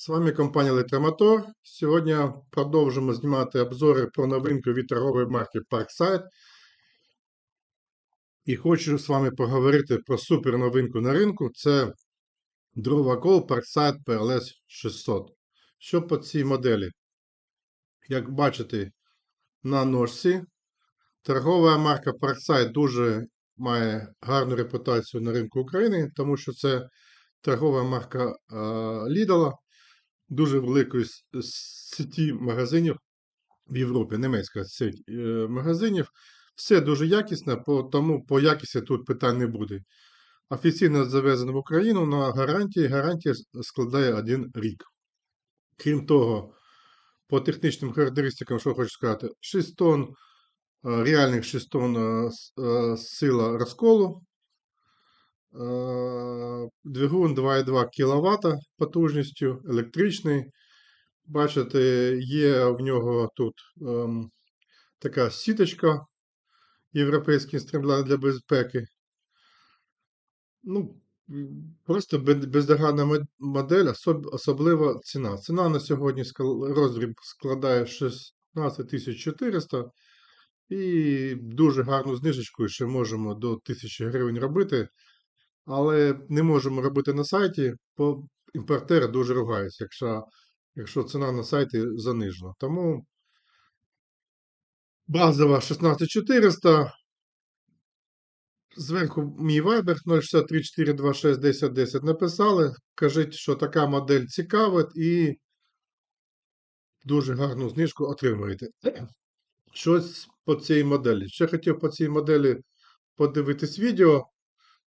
З вами компанія Електромотор. Сьогодні продовжимо знімати обзори про новинку від торгової марки Parkside. І хочу з вами поговорити про супер новинку на ринку. Це Drovacol Parkside PLS 600. Що по цій моделі? Як бачите на ножці, торгова марка Parkside дуже має гарну репутацію на ринку України, тому що це торгова марка Lidl, дуже великої сеті магазинів в Європі, німецька сеть е, магазинів. Все дуже якісно, тому по якісті тут питань не буде. Офіційно завезено в Україну на гарантії. Гарантія складає один рік. Крім того, по технічним характеристикам, що хочу сказати, 6 тонн, е, реальних 6 тонн е, сила розколу, Двигун 2,2 кВт потужністю, електричний. Бачите, є в нього тут ем, така сіточка, європейський стремлен для безпеки. Ну, просто бездоганна модель, особ- особлива ціна. Ціна на сьогодні роздріб складає 16 400 і дуже гарну знижечку ще можемо до 1000 гривень робити. Але не можемо робити на сайті, бо імпортери дуже ругаються, якщо, якщо ціна на сайті занижена. Тому базова 16400. Зверху мій Viber 063 426 1010 написали. Кажіть, що така модель цікавить і дуже гарну знижку отримуєте. Щось по цій моделі. Ще хотів по цій моделі подивитись відео.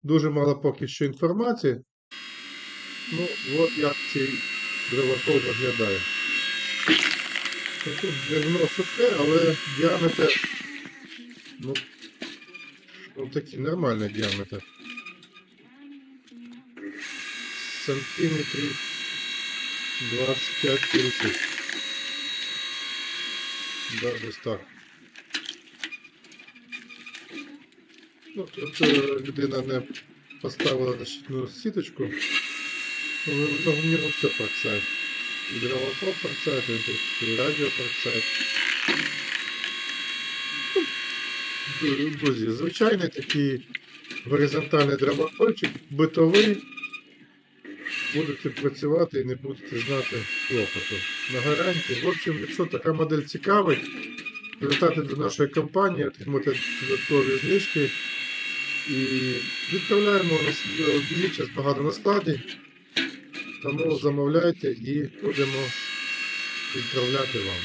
Дуже мало поки що інформації. Ну, от як цей дровокол виглядає. Тут деревно сухе, але діаметр. Ну, ну такий нормальний діаметр. Сантиметрів 25-30. Да, десь так. Ну, е, людина не поставила защитну сіточку. Ну, все парксайд. І дровокол парксайд, і радіо парксайд. Друзі, звичайний такий горизонтальний дровокольчик, битовий. Будете працювати і не будете знати клопоту. На гарантії. В общем, якщо така модель цікавить, звертайте до нашої компанії, отримати додаткові знижки. І відправляємо більше багато на складі. Тому замовляйте і будемо відправляти вам.